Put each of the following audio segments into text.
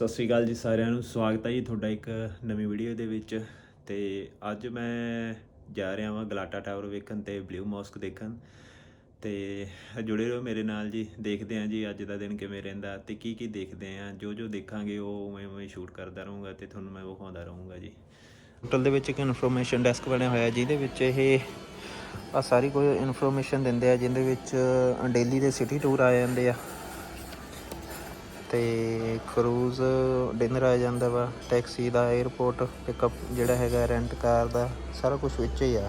ਸਤਿ ਸ੍ਰੀ ਅਕਾਲ ਜੀ ਸਾਰਿਆਂ ਨੂੰ, ਸਵਾਗਤ ਹੈ ਜੀ ਤੁਹਾਡਾ ਇੱਕ ਨਵੀਂ ਵੀਡੀਓ ਦੇ ਵਿੱਚ। ਤੇ ਅੱਜ ਮੈਂ ਜਾ ਰਿਹਾ ਹਾਂ ਗਲਾਟਾ ਟਾਵਰ ਵੇਖਣ ਤੇ ਬਲੂ ਮੌਸਕ ਦੇਖਣ। ਤੇ ਜੁੜੇ ਰਹੋ ਮੇਰੇ ਨਾਲ ਜੀ, ਦੇਖਦੇ ਹਾਂ ਜੀ ਅੱਜ ਦਾ ਦਿਨ ਕਿਵੇਂ ਰਹਿੰਦਾ ਤੇ ਕੀ ਕੀ ਦੇਖਦੇ ਹਾਂ। ਜੋ ਜੋ ਦੇਖਾਂਗੇ ਉਹ ਉਵੇਂ ਉਵੇਂ ਸ਼ੂਟ ਕਰਦਾ ਰਹੂੰਗਾ ਤੇ ਤੁਹਾਨੂੰ ਮੈਂ ਵਿਖਾਉਂਦਾ ਰਹੂੰਗਾ ਜੀ। ਹੋਟਲ ਦੇ ਵਿੱਚ ਇੱਕ ਇਨਫੋਰਮੇਸ਼ਨ ਡੈਸਕ ਬਣਿਆ ਹੋਇਆ ਜਿਹਦੇ ਵਿੱਚ ਇਹ ਆ ਸਾਰੀ ਕੋਈ ਇਨਫੋਰਮੇਸ਼ਨ ਦਿੰਦੇ ਆ, ਜਿਹਦੇ ਵਿੱਚ ਡੇਲੀ ਦੇ ਸਿਟੀ ਟੂਰ ਆ ਜਾਂਦੇ ਆ। ਤੇ ਕਰੂਜ਼ ਡਿਨਰ ਆ ਜਾਂਦਾ ਵਾ ਟੈਕਸੀ ਦਾ 에어ਪੋਰਟ ਪਿਕਅਪ ਜਿਹੜਾ ਹੈਗਾ ਰੈਂਟ ਕਾਰ ਦਾ ਸਾਰਾ ਕੁਝ ਵਿੱਚ ਹੀ ਆ।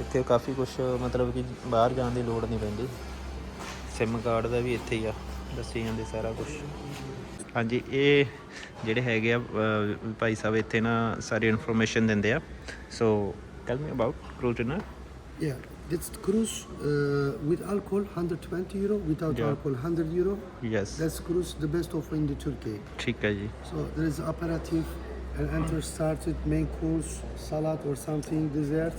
ਇੱਥੇ ਕਾਫੀ ਕੁਝ ਮਤਲਬ ਕਿ ਬਾਹਰ ਜਾਣ ਦੀ ਲੋੜ ਨਹੀਂ ਪੈਂਦੀ। ਸਿਮ ਕਾਰਡ ਦਾ ਵੀ ਇੱਥੇ ਹੀ ਆ ਦੱਸੀ ਜਾਂਦੇ ਸਾਰਾ ਕੁਝ ਹਾਂਜੀ ਇਹ ਜਿਹੜੇ ਹੈਗੇ ਆ ਭਾਈ ਸਾਹਿਬ ਇੱਥੇ ਨਾ ਸਾਰੀ ਇਨਫੋਰਮੇਸ਼ਨ ਦਿੰਦੇ ਆ। So tell me about cruise dinner Yeah, That's cruise uh, with alcohol 120 euro, without Yeah. alcohol 100 euro. Yes. That's cruise the best offer in the Turkey. ठीक So there is aperitif, and enter started, main course, salad or something, dessert,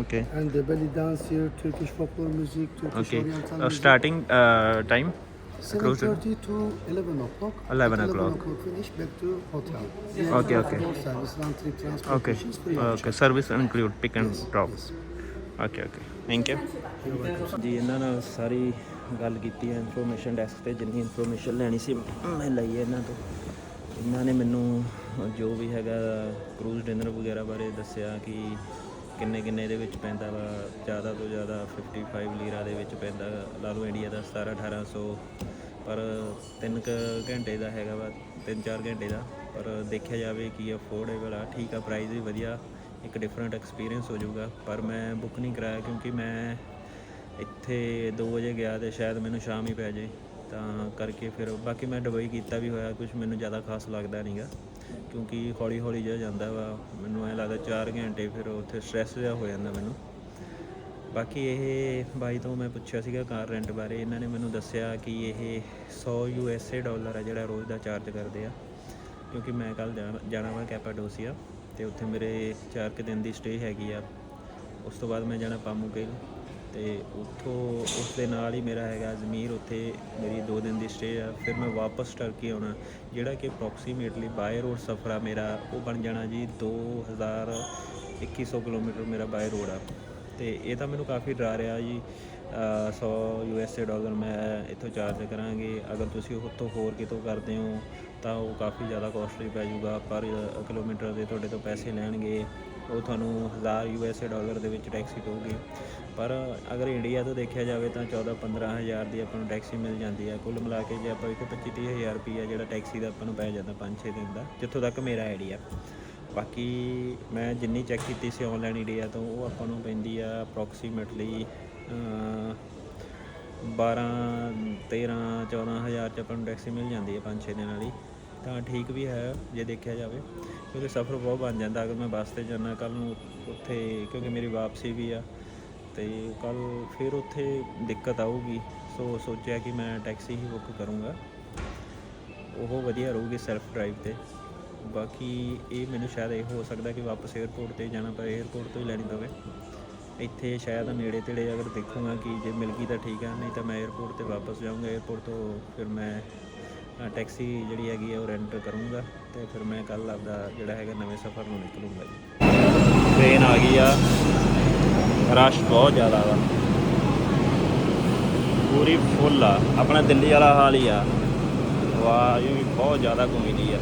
Okay. and the belly dance here, Turkish folklore music, Turkish Oriental okay music. Uh, seven thirty to eleven o'clock. 11 o'clock. Finish back to hotel. Okay, okay. Service, round Pick and okay Okay. Okay. Yes. Thank you ਜੀ, ਇਹਨਾਂ ਨਾਲ ਸਾਰੀ ਗੱਲ ਕੀਤੀ ਹੈ information desk ਤੇ ਜਿੰਨੀ information ਲੈਣੀ ਸੀ, ਮੈਂ ਲਈ ਇਹਨਾਂ ਤੋਂ। ਇਹਨਾਂ ਨੇ ਮੈਨੂੰ ਜੋ ਵੀ ਹੈਗਾ ਕਰੂਜ਼ ਡਿਨਰ ਵਗੈਰਾ ਬਾਰੇ ਦੱਸਿਆ ਕਿ ਕਿੰਨੇ ਕਿੰਨੇ ਦੇ ਵਿੱਚ ਪੈਂਦਾ ਵਾ, ਜ਼ਿਆਦਾ ਤੋਂ ਜ਼ਿਆਦਾ 55 ਲੀਰਾ ਦੇ ਵਿੱਚ ਪੈਂਦਾ, ਲਾ ਲਓ ਇੰਡੀਆ ਦਾ 17 1800 ਪਰ 3 ਘੰਟੇ ਦਾ ਹੈਗਾ ਵਾ 3-4 ਘੰਟੇ ਦਾ। ਪਰ ਦੇਖਿਆ ਜਾਵੇ ਕਿ ਅਫੋਰਡੇਬਲ ਆ, ਠੀਕ ਆ ਪ੍ਰਾਈਸ ਵੀ ਵਧੀਆ। ਇੱਕ ਡਿਫਰੈਂਟ ਐਕਸਪੀਰੀਅੰਸ ਹੋ ਜਾਊਗਾ, ਪਰ ਮੈਂ ਬੁੱਕ ਨਹੀਂ ਕਰਾਇਆ ਕਿਉਂਕਿ ਮੈਂ ਇੱਥੇ 2 ਵਜੇ ਗਿਆ ਤੇ ਸ਼ਾਇਦ ਮੈਨੂੰ ਸ਼ਾਮ ਹੀ ਪੈ ਜੇ ਤਾਂ ਕਰਕੇ ਫਿਰ ਬਾਕੀ ਮੈਂ ਦੁਬਈ ਕੀਤਾ ਵੀ ਹੋਇਆ ਕੁਝ ਮੈਨੂੰ ਜ਼ਿਆਦਾ ਖਾਸ ਲੱਗਦਾ ਨਹੀਂਗਾ, ਕਿਉਂਕਿ ਹੌਲੀ ਹੌਲੀ ਜਿਹਾ ਜਾਂਦਾ ਵਾ, ਮੈਨੂੰ ਐ ਲੱਗਦਾ 4 ਘੰਟੇ ਫਿਰ ਉੱਥੇ ਸਟ੍ਰੈਸ ਜਿਹਾ ਹੋ ਜਾਂਦਾ ਮੈਨੂੰ। ਬਾਕੀ ਇਹ ਬਾਈ ਤੋਂ ਮੈਂ ਪੁੱਛਿਆ ਸੀਗਾ ਕਾਰ ਰੈਂਟ ਬਾਰੇ, ਇਹਨਾਂ ਨੇ ਮੈਨੂੰ ਦੱਸਿਆ ਕਿ ਇਹ 100 ਯੂਐਸਏ ਡਾਲਰ ਆ ਜਿਹੜਾ ਰੋਜ਼ ਦਾ ਚਾਰਜ ਕਰਦੇ ਆ, ਕਿਉਂਕਿ ਮੈਂ ਕੱਲ ਜਾਣਾ ਵਾ ਕੈਪਾਡੋਸੀਆ। ਤੇ ਉੱਥੇ ਮੇਰੇ 4 ਕੁ ਦਿਨ ਦੀ ਸਟੇ ਹੈਗੀ ਆ। ਉਸ ਤੋਂ ਬਾਅਦ ਮੈਂ ਜਾਣਾ ਪਾਮੂਕੇਲ ਤੇ ਉੱਥੋਂ ਉਸ ਦੇ ਨਾਲ ਹੀ ਮੇਰਾ ਹੈਗਾ ਜ਼ਮੀਰ ਉੱਥੇ ਮੇਰੀ 2 ਦਿਨ ਦੀ ਸਟੇ ਆ। ਫਿਰ ਮੈਂ ਵਾਪਸ ਟਰਕੀ ਆਉਣਾ ਜਿਹੜਾ ਕਿ ਅਪਰੋਕਸੀਮੇਟਲੀ ਬਾਏ ਰੋਡ ਸਫ਼ਰ ਆ ਮੇਰਾ ਉਹ ਬਣ ਜਾਣਾ ਜੀ 2000 2100 ਕਿਲੋਮੀਟਰ ਮੇਰਾ ਬਾਏ ਰੋਡ ਆ। ਤੇ ਇਹ ਤਾਂ ਮੈਨੂੰ ਕਾਫੀ ਡਰਾ ਰਿਹਾ ਜੀ। ਅ, 100 ਯੂਐਸਏ ਡਾਲਰ ਮੈਂ ਇੱਥੋਂ ਚਾਰਜ ਕਰਾਂਗੇ। ਅਗਰ ਤੁਸੀਂ ਉੱਥੋਂ ਹੋਰ ਕਿਤੋਂ ਕਰਦੇ ਹੋ ਤਾਂ ਉਹ ਕਾਫੀ ਜ਼ਿਆਦਾ ਕੋਸਟਲੀ ਪੈ ਜਾਊਗਾ। ਪਰ ਕਿਲੋਮੀਟਰ ਦੇ ਤੁਹਾਡੇ ਤੋਂ ਪੈਸੇ ਲੈਣਗੇ, ਉਹ ਤੁਹਾਨੂੰ 1000 ਯੂਐਸਏ ਡਾਲਰ ਦੇ ਵਿੱਚ ਟੈਕਸੀ ਪਊਗੀ ਪਰ, ਅਗਰ ਇੰਡੀਆ ਤੋਂ ਦੇਖਿਆ ਜਾਵੇ ਤਾਂ 14 15000 ਦੀ ਆਪਾਂ ਨੂੰ ਟੈਕਸੀ ਮਿਲ ਜਾਂਦੀ ਹੈ। ਕੁੱਲ ਮਿਲਾ ਕੇ ਜੇ ਆਪਾਂ ਇੱਥੇ 25 30000 ਰੁਪਈਆ ਜਿਹੜਾ ਟੈਕਸੀ ਦਾ ਆਪਾਂ ਨੂੰ ਪੈ ਜਾਂਦਾ 5-6 ਦਿਨ ਦਾ, ਜਿੱਥੋਂ ਤੱਕ ਮੇਰਾ ਆਈਡੀਆ ਬਾਕੀ ਮੈਂ ਜਿੰਨੀ ਚੈੱਕ ਕੀਤੀ ਸੀ ਆਨਲਾਈਨ ਇੰਡੀਆ ਤੋਂ, ਉਹ ਆਪਾਂ ਨੂੰ ਪੈਂਦੀ ਆ ਅਪਰੋਕਸੀਮੇਟਲੀ 12 13 14000 ਚ ਆਪਾਂ ਨੂੰ ਟੈਕਸੀ ਮਿਲ ਜਾਂਦੀ ਹੈ 5-6 ਦਿਨਾਂ ਲਈ ਤਾਂ ਠੀਕ ਵੀ ਹੈ, ਜੇ ਦੇਖਿਆ ਜਾਵੇ। ਕਿਉਂਕਿ ਸਫ਼ਰ ਬਹੁਤ ਬਣ ਜਾਂਦਾ, ਅਗਰ ਮੈਂ ਬੱਸ ਤੇ ਜਾਂਦਾ, ਕੱਲ੍ਹ ਨੂੰ ਉੱਥੇ, ਕਿਉਂਕਿ ਮੇਰੀ ਵਾਪਸੀ ਵੀ ਆ ਅਤੇ ਕੱਲ੍ਹ ਫਿਰ ਉੱਥੇ ਦਿੱਕਤ ਆਊਗੀ। ਸੋ ਸੋਚਿਆ ਕਿ ਮੈਂ ਟੈਕਸੀ ਹੀ ਬੁੱਕ ਕਰੂੰਗਾ। ਉਹ ਵਧੀਆ ਰਹੂਗੀ ਸੈਲਫ ਡਰਾਈਵ ਤੇ। ਬਾਕੀ ਇਹ ਮੈਨੂੰ ਸ਼ਾਇਦ ਇਹ ਹੋ ਸਕਦਾ ਕਿ ਵਾਪਸ ਏਅਰਪੋਰਟ ਤੇ ਜਾਣਾ ਪਵੇ ਏਅਰਪੋਰਟ ਤੋਂ ਹੀ ਲੈਣੀ ਪਵੇ। ਇੱਥੇ ਸ਼ਾਇਦ ਨੇੜੇ ਤੇੜੇ ਅਗਰ ਦੇਖੂਗਾ ਕਿ ਜੇ ਮਿਲ ਗਈ ਤਾਂ ਠੀਕ ਆ, ਨਹੀਂ ਤਾਂ ਮੈਂ 에어ਪੋਰਟ ਤੇ ਵਾਪਸ ਜਾਊਂਗਾ। 에어ਪੋਰਟ ਤੋਂ ਫਿਰ ਮੈਂ ਟੈਕਸੀ ਜਿਹੜੀ ਹੈਗੀ ਹੈ ਉਹ ਰੈਂਟ ਕਰੂੰਗਾ ਤੇ ਫਿਰ ਮੈਂ ਕੱਲ ਆਪਦਾ ਜਿਹੜਾ ਹੈਗਾ ਨਵੇਂ ਸਫ਼ਰ ਨੂੰ ਨਿਕਲੂੰਗਾ ਜੀ। ਟ੍ਰੇਨ ਆ ਗਈ ਆ। ਰਸ਼ ਬਹੁਤ ਜ਼ਿਆਦਾ ਵਾ। ਪੂਰੀ ਫੁੱਲ ਆ। ਆਪਣਾ ਦਿੱਲੀ ਵਾਲਾ ਹਾਲ ਹੀ ਆ। ਵਾਹ ਇਹ ਵੀ ਬਹੁਤ ਜ਼ਿਆਦਾ ਘੁੰਮੀ ਦੀ ਆ।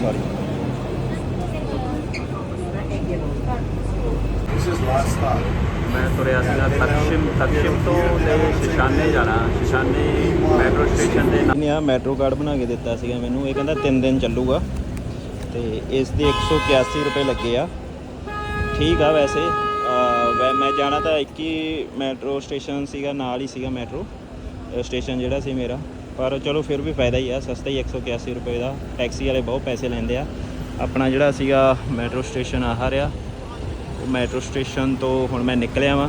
ਸੌਰੀ ਮੈਂ ਤੁਰਿਆ ਸੀਗਾ ਤਕਸ਼ਿਮ ਤਕਸ਼ਿਮ ਤੋਂ ਤੇ ਸ਼ਿਸ਼ਾਨੇ ਜਾਣਾ। ਸ਼ਿਸ਼ਾਨੇ ਮੈਟਰੋ ਸਟੇਸ਼ਨ ਦੇ ਨਾਲ। ਆ ਮੈਟਰੋ ਕਾਰਡ ਬਣਾ ਕੇ ਦਿੱਤਾ ਸੀਗਾ ਮੈਨੂੰ। ਇਹ ਕਹਿੰਦਾ 3 ਦਿਨ ਚੱਲੂਗਾ। ਤੇ ਇਸ ਦੇ 181 ਰੁਪਏ ਲੱਗੇ ਆ। ਠੀਕ ਆ ਵੈਸੇ। ਮੈਂ ਜਾਣਾ ਤਾਂ ਇੱਕ ਹੀ ਮੈਟਰੋ ਸਟੇਸ਼ਨ ਸੀਗਾ ਨਾਲ ਹੀ ਸੀਗਾ ਮੈਟਰੋ। ਸਟੇਸ਼ਨ ਜਿਹੜਾ ਸੀ ਮੇਰਾ। ਪਰ ਚਲੋ ਫਿਰ ਵੀ ਫਾਇਦਾ ਹੀ ਆ। ਸਸਤਾ ਹੀ 181 ਰੁਪਏ ਦਾ। ਟੈਕਸੀ ਵਾਲੇ ਬਹੁਤ ਪੈਸੇ ਲੈਂਦੇ ਆ। ਆਪਣਾ ਜਿਹੜਾ ਸੀਗਾ ਮੈਟਰੋ ਸਟੇਸ਼ਨ ਆਹ ਰਿਹਾ ਉਹ ਮੈਟਰੋ ਸਟੇਸ਼ਨ ਤੋਂ ਹੁਣ ਮੈਂ ਨਿਕਲਿਆ ਵਾਂ।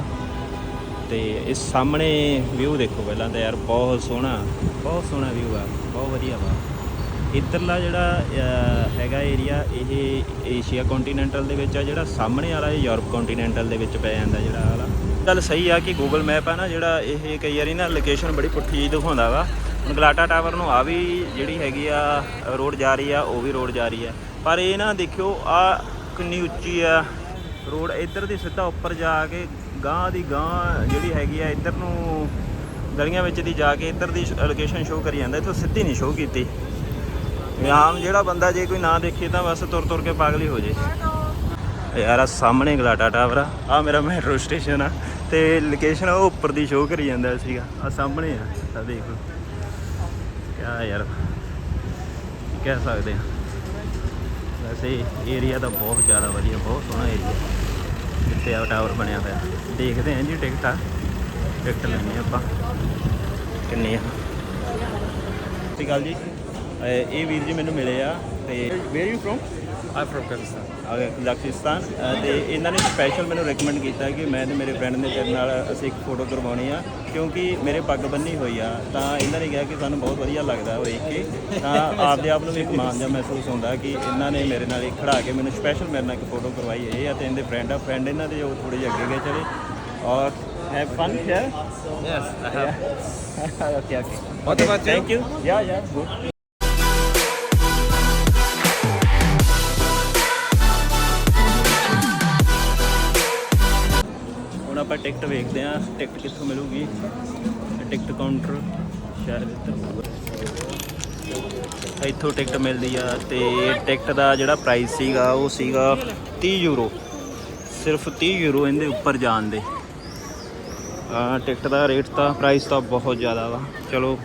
ਤੇ ਇਸ ਸਾਹਮਣੇ ਵਿਊ ਦੇਖੋ ਪਹਿਲਾਂ ਤਾਂ ਯਾਰ, ਬਹੁਤ ਸੋਹਣਾ ਬਹੁਤ ਸੋਹਣਾ ਵਿਊ ਆ, ਬਹੁਤ ਵਧੀਆ ਵਾ। ਇੱਧਰਲਾ ਜਿਹੜਾ ਹੈਗਾ ਏਰੀਆ ਇਹ ਏਸ਼ੀਆ ਕੰਟੀਨੈਂਟਲ ਦੇ ਵਿੱਚ ਆ, ਜਿਹੜਾ ਸਾਹਮਣੇ ਵਾਲਾ ਇਹ ਯੂਰਪ ਕੰਟੀਨੈਂਟਲ ਦੇ ਵਿੱਚ ਪੈ ਜਾਂਦਾ ਜਿਹੜਾ ਵਾਲਾ। ਗੱਲ ਸਹੀ ਆ ਕਿ ਗੂਗਲ ਮੈਪ ਆ ਨਾ, ਜਿਹੜਾ ਇਹ ਕਈ ਵਾਰੀ ਨਾ ਲੋਕੇਸ਼ਨ ਬੜੀ ਪੁੱਠੀ ਦਿਖਾਉਂਦਾ ਵਾ। ਹੁਣ ਗਲਾਟਾ ਟਾਵਰ ਨੂੰ ਆ ਵੀ ਜਿਹੜੀ ਹੈਗੀ ਆ ਰੋਡ ਜਾ ਰਹੀ ਆ, ਉਹ ਵੀ ਰੋਡ ਜਾ ਰਹੀ ਆ। ਪਰ ਇਹ ਨਾ ਦੇਖਿਓ, ਆ ਕਿੰਨੀ ਉੱਚੀ ਆ ਰੋਡ ਇੱਧਰ ਦੀ ਸਿੱਧਾ ਉੱਪਰ ਜਾ ਕੇ ਗਾਂ ਦੀ ਗਾਂ ਜਿਹੜੀ ਹੈਗੀ ਆ, ਇੱਧਰ ਨੂੰ ਗਲੀਆਂ ਵਿੱਚ ਦੀ ਜਾ ਕੇ ਇੱਧਰ ਦੀ ਲੋਕੇਸ਼ਨ ਸ਼ੋਅ ਕਰੀ ਜਾਂਦਾ। ਇੱਥੋਂ ਸਿੱਧੀ ਨਹੀਂ ਸ਼ੋਅ ਕੀਤੀ। ਆਮ ਜਿਹੜਾ ਬੰਦਾ ਜੇ ਕੋਈ ਨਾ ਦੇਖੇ ਤਾਂ ਬਸ ਤੁਰ ਤੁਰ ਕੇ ਪਾਗਲ ਹੀ ਹੋ ਜੇ। ਯਾਰ ਆ ਸਾਹਮਣੇ ਗਲਾਟਾ ਟਾਵਰ ਆ। ਆ ਮੇਰਾ ਮੈਟਰੋ ਸਟੇਸ਼ਨ ਆ। ਤੇ ਲੋਕੇਸ਼ਨ ਉਹ ਉੱਪਰ ਦੀ ਸ਼ੋਅ ਕਰੀ ਜਾਂਦਾ ਸੀਗਾ। ਆ ਸਾਹਮਣੇ ਆ। ਆ ਦੇਖ ਲਓ। ਕਿਆ ਯਾਰ ਕਹਿ ਸਕਦੇ ਆ। ਵੈਸੇ ਏਰੀਆ ਤਾਂ ਬਹੁਤ ਜ਼ਿਆਦਾ ਵਧੀਆ ਬਹੁਤ ਸੋਹਣਾ ਏਰੀਆ ਜਿੱਥੇ ਆ ਟਾਵਰ ਬਣਿਆ ਹੋਇਆ। ਦੇਖਦੇ ਆਂ ਜੀ ਟਿਕਟ। ਆ ਟਿਕਟ ਲੈਣੀ ਆਪਾਂ। ਕਿੰਨੀ ਆ? ਸਤਿ ਅਕਾਲ ਜੀ। ਇਹ ਵੀਰ ਜੀ ਮੈਨੂੰ ਮਿਲੇ ਆ ਤੇ where you from I'm from Kazakhstan. ਲਕਸ਼ਿਸਤਾਨ ਤੇ ਇਹਨਾਂ ਨੇ ਸਪੈਸ਼ਲ ਮੈਨੂੰ ਰეკਮੈਂਡ ਕੀਤਾ ਕਿ ਮੈਂ ਤੇ ਮੇਰੇ ਫਰੈਂਡ ਨੇ ਤੇਰੇ ਨਾਲ ਅਸੀਂ ਇੱਕ ਫੋਟੋ ਕਰਵਾਉਣੀ ਆ ਕਿਉਂਕਿ ਮੇਰੇ ਪੱਗ ਬੰਨੀ ਹੋਈ ਆ ਤਾਂ ਇਹਨਾਂ ਨੇ ਕਿਹਾ ਕਿ ਸਾਨੂੰ ਬਹੁਤ ਵਧੀਆ ਲੱਗਦਾ ਉਹ ਵੇਖ ਕੇ ਤਾਂ ਆਪਦੇ ਆਪ ਨੂੰ ਵੀ ਇੱਕ ਮਾਣ ਜਿਹਾ ਮਹਿਸੂਸ ਹੁੰਦਾ ਕਿ ਇਹਨਾਂ ਨੇ ਮੇਰੇ ਨਾਲ ਇੱਕ ਖੜਾ ਕੇ ਮੈਨੂੰ ਸਪੈਸ਼ਲ ਮੇਰੇ ਨਾਲ ਇੱਕ ਫੋਟੋ ਕਰਵਾਈ ਇਹ ਆ ਤੇ ਇਹਦੇ ਫਰੈਂਡ ਆ ਫਰੈਂਡ ਇਹਨਾਂ ਦੇ ਉਹ ਥੋੜੇ ਜਿਹੇ ਅੱਗੇ ਗਏ ਚਲੇ ਔਰ have fun here Yes, I have. Okay okay What about you? Thank you yeah yeah good ticket ਵੇਖਦੇ ਆਂ ਟਿਕਟ ਕਿੱਥੋਂ ਮਿਲੂਗੀ? ਟਿਕਟ ਕਾਊਂਟਰ ਸ਼ਾਇਦ ਇੱਧਰ ਇੱਥੋਂ ਟਿਕਟ ਮਿਲਦੀ ਆ ਤੇ ਟਿਕਟ ਦਾ ਜਿਹੜਾ ਪ੍ਰਾਈਸ ਸੀਗਾ ਉਹ ਸੀਗਾ 30 ਯੂਰੋ ਸਿਰਫ 30 ਯੂਰੋ ਇਹਦੇ ਉੱਪਰ ਜਾਣ ਦੇ। ਆ ਟਿਕਟ ਦਾ ਰੇਟ ਤਾਂ ਪ੍ਰਾਈਸ ਤਾਂ ਬਹੁਤ ਜ਼ਿਆਦਾ ਵਾ। ਚਲੋ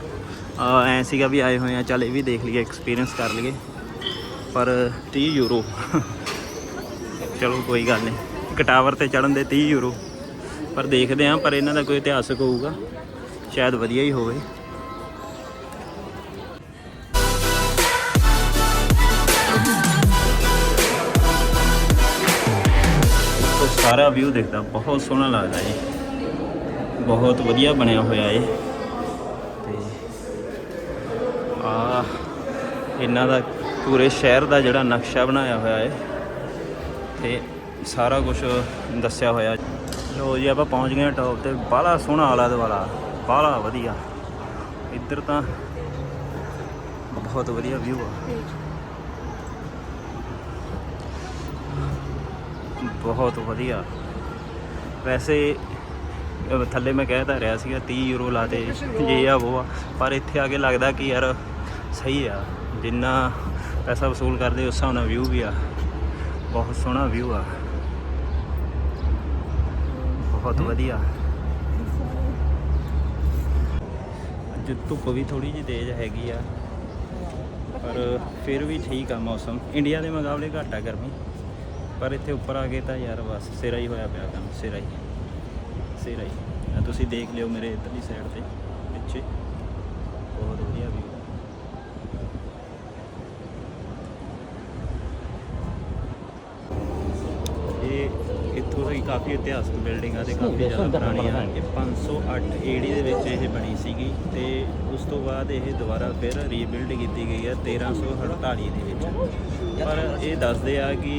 ਆ, ਐਂ ਸੀਗਾ ਵੀ ਆਏ ਹੋਏ ਆ ਚੱਲ ਇਹ ਵੀ ਦੇਖ ਲਈਏ ਐਕਸਪੀਰੀਅੰਸ ਕਰ ਲਈਏ। ਪਰ 30 ਯੂਰੋ ਚਲੋ ਕੋਈ ਗੱਲ ਨਹੀਂ। ਕਟਾਵਰ ਤੇ ਚੜਨ ਦੇ 30 ਯੂਰੋ ਪਰ ਦੇਖਦੇ ਆਂ, ਪਰ ਇਹਨਾਂ ਦਾ ਕੋਈ ਇਤਿਹਾਸਕ ਹੋਊਗਾ। ਸ਼ਾਇਦ ਵਧੀਆ ਹੀ ਹੋਵੇ। ਸਾਰਾ ਵਿਊ ਦੇਖਦਾ, ਬਹੁਤ ਸੋਹਣਾ ਲੱਗਦਾ ਜੀ। ਬਹੁਤ ਵਧੀਆ ਬਣਿਆ ਹੋਇਆ ਏ ਤੇ ਆ ਇਹਨਾਂ ਦਾ ਪੂਰੇ ਸ਼ਹਿਰ ਦਾ ਜਿਹੜਾ ਨਕਸ਼ਾ ਬਣਾਇਆ ਹੋਇਆ ਏ ਤੇ ਸਾਰਾ ਕੁਝ ਦੱਸਿਆ ਹੋਇਆ। ਲੋ ਜੀ, ਆਪਾਂ ਪਹੁੰਚ ਗਏ ਟੌਪ ਤੇ। ਬਾਹਲਾ ਸੋਹਣਾ ਆਲਾ ਦੁਆਲਾ ਬਾਹਲਾ ਵਧੀਆ। ਇੱਧਰ ਤਾਂ ਬਹੁਤ ਵਧੀਆ ਵਿਊ ਆ। ਬਹੁਤ ਵਧੀਆ। ਵੈਸੇ ਥੱਲੇ ਮੈਂ ਕਹਿ ਤਾਂ ਰਿਹਾ ਸੀਗਾ 30 ਯੂਰੋ ਲਾਤੇ ਜੇ ਆ ਉਹ ਆ। ਪਰ ਇੱਥੇ ਆ ਕੇ ਲੱਗਦਾ ਕਿ ਯਾਰ ਸਹੀ ਆ। ਜਿੰਨਾ ਪੈਸਾ ਵਸੂਲ ਕਰਦੇ, ਉਸ ਹਿਸਾਬ ਨਾਲ ਵਿਊ ਵੀ ਆ। ਬਹੁਤ ਸੋਹਣਾ ਵਿਊ ਆ। ਬਹੁਤ ਵਧੀਆ। ਅੱਜ ਧੁੱਪ ਵੀ ਥੋੜੀ ਜਿਹੀ ਤੇਜ਼ ਹੈਗੀ ਆ। ਪਰ ਫਿਰ ਵੀ ਠੀਕ ਆ ਮੌਸਮ। ਇੰਡੀਆ ਦੇ ਮੁਕਾਬਲੇ ਘੱਟ ਆ ਗਰਮੀ। ਪਰ ਇੱਥੇ ਉੱਪਰ ਆ ਗਏ ਤਾਂ ਯਾਰ ਬਸ ਸਿਰਾ ਹੀ ਹੋਇਆ ਪਿਆ ਕੰਮ ਸਿਰਾ ਹੀ। ਸਿਰਾ ਹੀ। ਤੁਸੀਂ ਦੇਖ ਲਿਓ ਮੇਰੇ ਇੱਧਰਲੀ ਸਾਈਡ ਤੇ ਪਿੱਛੇ। ਬਹੁਤ ਵਧੀਆ ਵੀ ਇਹ ਇੱਥੋਂ ਦੀ ਕਾਫੀ ਇਤਿਹਾਸਕ ਬਿਲਡਿੰਗਾਂ ਤੇ ਕਾਫੀ ਜ਼ਿਆਦਾ ਪੁਰਾਣੀਆਂ ਇਹ 508 ਏਡੀ ਦੇ ਵਿੱਚ ਇਹ ਬਣੀ ਸੀਗੀ ਤੇ ਉਸ ਤੋਂ ਬਾਅਦ ਇਹ ਦੁਬਾਰਾ ਫਿਰ ਰੀਬਿਲਡ ਕੀਤੀ ਗਈ ਹੈ 1348 ਦੇ ਵਿੱਚ। ਪਰ ਇਹ ਦੱਸਦੇ ਆ ਕਿ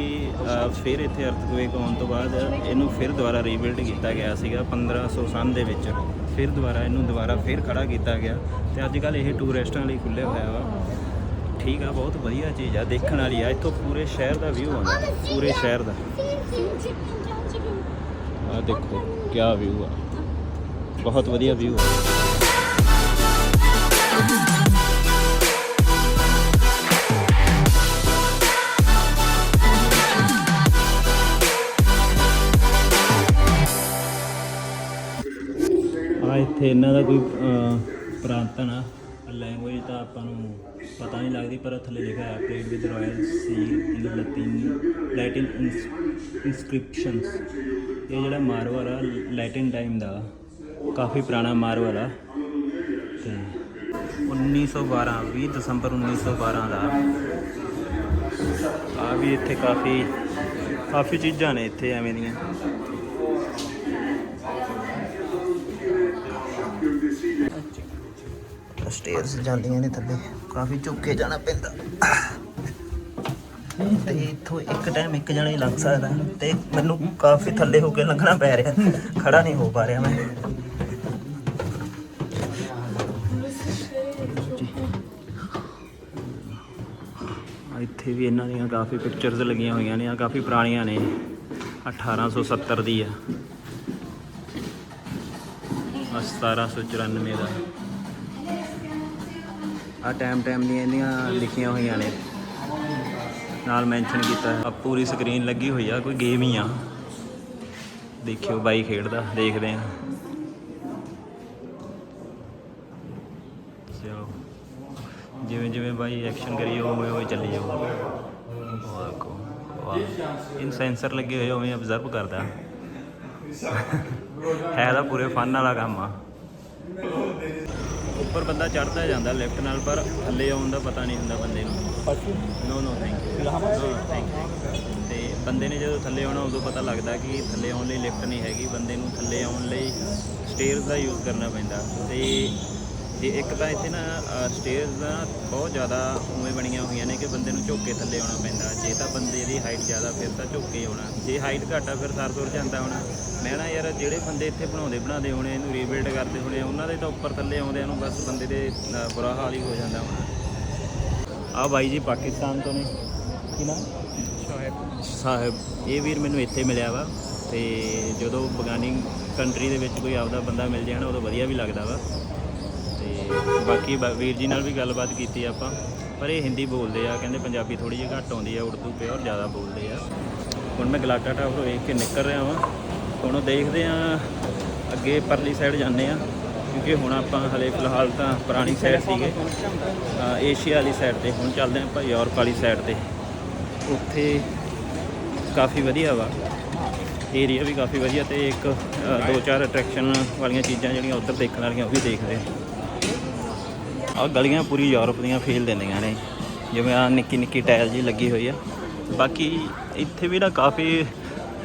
ਫਿਰ ਇੱਥੇ ਅਰਥਕੁਏਕ ਆਉਣ ਤੋਂ ਬਾਅਦ ਇਹਨੂੰ ਫਿਰ ਦੁਬਾਰਾ ਰੀਬਿਲਡ ਕੀਤਾ ਗਿਆ ਸੀਗਾ 1500 ਦੇ ਵਿੱਚ। ਫਿਰ ਦੁਬਾਰਾ ਇਹਨੂੰ ਦੁਬਾਰਾ ਫਿਰ ਖੜਾ ਕੀਤਾ ਗਿਆ ਤੇ ਅੱਜ ਕੱਲ ਇਹ ਟੂਰਿਸਟਾਂ ਲਈ ਖੁੱਲ੍ਹਿਆ ਹੋਇਆ ਵਾ। ਠੀਕ ਆ ਬਹੁਤ ਵਧੀਆ ਚੀਜ਼ ਆ ਦੇਖਣ ਵਾਲੀ ਆ। ਇੱਥੋਂ ਪੂਰੇ ਸ਼ਹਿਰ ਦਾ ਵਿਊ ਆਉਂਦਾ ਪੂਰੇ ਸ਼ਹਿਰ ਦਾ। ਆ ਦੇਖੋ ਕੀ ਵਿਊ ਆ। ਬਹੁਤ ਵਧੀਆ ਵਿਊ ਆ। ਆ ਇੱਥੇ ਇਹਨਾਂ ਦਾ ਕੋਈ ਅਹ, ਪ੍ਰਾਂਤਨ ਆ। ਲੈਂਗੁਏਜ ਤਾਂ ਆਪਾਂ ਨੂੰ ਪਤਾ ਨਹੀਂ ਲੱਗਦੀ, ਪਰ ਥੱਲੇ ਲਿਖਿਆ ਹੈ plated with royal seal Latin Latin inscriptions ਇਹ ਜਿਹੜਾ ਮਾਰਵਲ ਆ ਲੈਟਿਨ ਟਾਈਮ ਦਾ, ਕਾਫੀ ਪੁਰਾਣਾ ਮਾਰਵਲ ਆ। ਤੇ 1912 20 ਦਸੰਬਰ 1912 ਦਾ ਆ ਵੀ ਇੱਥੇ ਕਾਫੀ ਕਾਫੀ ਚੀਜ਼ਾਂ ਨੇ ਇੱਥੇ ਐਵੇਂ ਦੀਆਂ। ਸਟੇਅਰਸ ਜਾਂਦੀਆਂ ਨੇ ਥੱਲੇ। ਕਾਫੀ ਝੁੱਕ ਕੇ ਜਾਣਾ ਪੈਂਦਾ। ਤੇ ਇੱਥੋਂ ਇੱਕ ਟਾਈਮ ਇੱਕ ਜਣਾ ਹੀ ਲੰਘ ਸਕਦਾ ਤੇ ਮੈਨੂੰ ਕਾਫੀ ਥੱਲੇ ਹੋ ਕੇ ਲੰਘਣਾ ਪੈ ਰਿਹਾ ਖੜਾ ਨਹੀਂ ਹੋ ਪਾ ਰਿਹਾ ਮੈਂ। ਇੱਥੇ ਵੀ ਇਹਨਾਂ ਦੀਆਂ ਕਾਫੀ ਪਿਕਚਰਸ ਲੱਗੀਆਂ ਹੋਈਆਂ ਨੇ ਆ ਕਾਫੀ ਪੁਰਾਣੀਆਂ ਨੇ। 1870 ਦੀ ਆ। ਆ 1794 ਦਾ। ਆ ਟਾਈਮ ਟਾਈਮ ਦੀਆਂ ਇਹਦੀਆਂ ਲਿਖੀਆਂ ਹੋਈਆਂ ਨੇ। ਨਾਲ ਮੈਂਸ਼ਨ ਕੀਤਾ। ਆ ਪੂਰੀ ਸਕਰੀਨ ਲੱਗੀ ਹੋਈ ਆ, ਕੋਈ ਗੇਮ ਹੀ ਆ। ਦੇਖਿਓ ਬਾਈ ਖੇਡਦਾ, ਦੇਖਦੇ ਆ। ਚਲੋ। ਜਿਵੇਂ ਜਿਵੇਂ ਬਾਈ ਐਕਸ਼ਨ ਕਰੀ ਉਵੇਂ ਉਵੇਂ ਚੱਲੀ ਜਾਓ। ਵਾਹ ਵਾਹ ਇਨ ਸੈਂਸਰ ਲੱਗੇ ਹੋਏ ਉਵੇਂ ਅਬਜ਼ਰਵ ਕਰਦਾ। ਹੈ ਤਾਂ ਪੂਰੇ ਫਨ ਵਾਲਾ ਕੰਮ ਆ। ਉੱਪਰ ਬੰਦਾ ਚੜਦਾ ਜਾਂਦਾ ਲਿਫਟ ਨਾਲ ਪਰ ਥੱਲੇ ਆਉਣ ਦਾ ਪਤਾ ਨਹੀਂ ਹੁੰਦਾ ਬੰਦੇ ਨੂੰ। No no thank you thank you ਤੇ ਬੰਦੇ ਨੇ ਜਦੋਂ ਥੱਲੇ ਆਉਣਾ ਉਦੋਂ ਪਤਾ ਲੱਗਦਾ ਕਿ ਥੱਲੇ ਆਉਣ ਲਈ ਲਿਫਟ ਨਹੀਂ ਹੈਗੀ। ਬੰਦੇ ਨੂੰ ਥੱਲੇ ਆਉਣ ਲਈ ਸਟੇਅਰਸ ਦਾ ਯੂਜ਼ ਕਰਨਾ ਪੈਂਦਾ। ਤੇ ਜੇ ਇੱਕ ਤਾਂ ਇੱਥੇ ਨਾ ਸਟੇਅਰਸ ਦਾ ਬਹੁਤ ਜ਼ਿਆਦਾ ਉਵੇਂ ਬਣੀਆਂ ਹੋਈਆਂ ਨੇ ਕਿ ਬੰਦੇ ਨੂੰ ਝੁੱਕ ਕੇ ਥੱਲੇ ਆਉਣਾ ਪੈਂਦਾ। ਜੇ ਤਾਂ ਬੰਦੇ ਦੀ ਹਾਈਟ ਜ਼ਿਆਦਾ ਫਿਰ ਤਾਂ ਝੁੱਕ ਕੇ ਆਉਣਾ। ਜੇ ਹਾਈਟ ਘੱਟ ਆ ਫਿਰ ਸਰ ਤੁਰ ਜਾਂਦਾ ਹੋਣਾ। ਮੈਂ ਨਾ ਯਾਰ ਜਿਹੜੇ ਬੰਦੇ ਇੱਥੇ ਬਣਾਉਂਦੇ ਬਣਾਉਂਦੇ ਹੋਣੇ ਇਹਨੂੰ ਰੀਬਿਲਡ ਕਰਦੇ ਹੋਣੇ ਉਹਨਾਂ ਦੇ ਤਾਂ ਉੱਪਰ ਥੱਲੇ ਆਉਂਦਿਆਂ ਨੂੰ ਬਸ ਬੰਦੇ ਦੇ ਬੁਰਾ ਹਾਲ ਹੀ ਹੋ ਜਾਂਦਾ ਹੋਣਾ। ਆ ਬਾਈ ਜੀ ਪਾਕਿਸਤਾਨ ਤੋਂ ਨੇ। ਕੀ ਨਾਮ? ਸਾਹਿਬ। ਇਹ ਵੀਰ ਮੈਨੂੰ ਇੱਥੇ ਮਿਲਿਆ ਵਾ ਤੇ ਜਦੋਂ ਬਗਾਨੀ ਕੰਟਰੀ ਦੇ ਵਿੱਚ ਕੋਈ ਆਪਦਾ ਬੰਦਾ ਮਿਲ ਜਾਣਾ ਉਦੋਂ ਵਧੀਆ ਵੀ ਲੱਗਦਾ ਵਾ। ਤੇ ਬਾਕੀ ਬ- ਵੀਰ ਜੀ ਨਾਲ ਵੀ ਗੱਲਬਾਤ ਕੀਤੀ ਆਪਾਂ ਪਰ ਇਹ ਹਿੰਦੀ ਬੋਲਦੇ ਆ ਕਹਿੰਦੇ ਪੰਜਾਬੀ ਥੋੜੀ ਜਿਹੀ ਘੱਟ ਆਉਂਦੀ ਆ ਉਰਦੂ ਪਿਓਰ ਜ਼ਿਆਦਾ ਬੋਲਦੇ ਆ। ਹੁਣ ਮੈਂ ਗਲਾਟਾ ਟਾਵਰ ਵੇਖ ਕੇ ਨਿਕਲ ਰਿਹਾ ਵਾਂ। ਹੁਣ ਉਹ ਦੇਖਦੇ ਆ ਅੱਗੇ ਪਰਲੀ ਸਾਈਡ ਜਾਂਦੇ ਆ ਕਿਉਂਕਿ ਹੁਣ ਆਪਾਂ ਹਲੇ ਫਿਲਹਾਲ ਤਾਂ ਪੁਰਾਣੀ ਸਾਈਡ ਸੀਗੇ। ਅ, ਏਸ਼ੀਆ ਵਾਲੀ ਸਾਈਡ ਤੇ ਹੁਣ ਚੱਲਦੇ ਆ ਆਪਾਂ ਯੂਰਪ ਵਾਲੀ ਸਾਈਡ ਤੇ। ਉੱਥੇ ਕਾਫੀ ਵਧੀਆ ਵਾ। ਏਰੀਆ ਵੀ ਕਾਫੀ ਵਧੀਆ ਤੇ ਇੱਕ ਅ, ਦੋ ਚਾਰ ਅਟਰੈਕਸ਼ਨ ਵਾਲੀਆਂ ਚੀਜ਼ਾਂ ਜਿਹੜੀਆਂ ਉੱਧਰ ਦੇਖਣ ਵਾਲੀਆਂ ਉਹ ਵੀ ਦੇਖਦੇ ਆ। ਗਲੀਆਂ ਪੂਰੀ ਯੂਰਪ ਦੀਆਂ ਫੀਲ ਦਿੰਦੀਆਂ ਨੇ। ਜਿਵੇਂ ਆ ਨਿੱਕੀ ਨਿੱਕੀ ਟਾਇਲ ਜੀ ਲੱਗੀ ਹੋਈ ਆ। ਬਾਕੀ ਇੱਥੇ ਵੀ ਨਾ ਕਾਫੀ,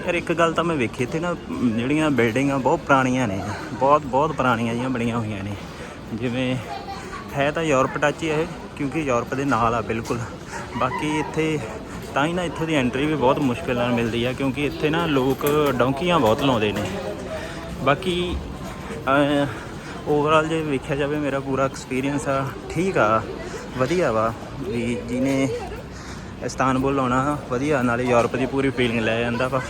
ਯਾਰ ਇੱਕ ਗੱਲ ਤਾਂ ਮੈਂ ਵੇਖੀ, ਇੱਥੇ ਨਾ ਜਿਹੜੀਆਂ ਬਿਲਡਿੰਗਾਂ ਬਹੁਤ ਪੁਰਾਣੀਆਂ ਨੇ। ਬਹੁਤ ਬਹੁਤ ਪੁਰਾਣੀਆਂ ਜੀਆਂ ਬਣੀਆਂ ਹੋਈਆਂ ਨੇ। ਜਿਵੇਂ ਹੈ ਤਾਂ ਯੂਰਪ ਟੱਚ ਹੀ ਇਹ, ਕਿਉਂਕਿ ਯੂਰਪ ਦੇ ਨਾਲ ਆ ਬਿਲਕੁਲ। ਬਾਕੀ ਇੱਥੇ ਤਾਂ ਹੀ ਨਾ ਇੱਥੇ ਦੀ ਐਂਟਰੀ ਵੀ ਬਹੁਤ ਮੁਸ਼ਕਿਲ ਨਾਲ ਮਿਲਦੀ ਆ, ਕਿਉਂਕਿ ਇੱਥੇ ਨਾ ਲੋਕ ਡੌਂਕੀਆਂ ਬਹੁਤ ਲਾਉਂਦੇ ਨੇ। ਬਾਕੀ ਓਵਰਆਲ ਜੇ ਵੇਖਿਆ ਜਾਵੇ ਮੇਰਾ ਪੂਰਾ ਐਕਸਪੀਰੀਅੰਸ ਆ, ਠੀਕ ਆ, ਵਧੀਆ ਵਾ। ਵੀ ਜਿਹਨੇ ਇਸਤਾਨਬੁਲ ਆਉਣਾ, ਵਧੀਆ, ਨਾਲੇ ਯੂਰਪ ਦੀ ਪੂਰੀ ਫੀਲਿੰਗ ਲੈ ਜਾਂਦਾ ਵਾ,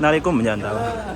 ਨਾਲੇ ਘੁੰਮ ਜਾਂਦਾ ਵਾ।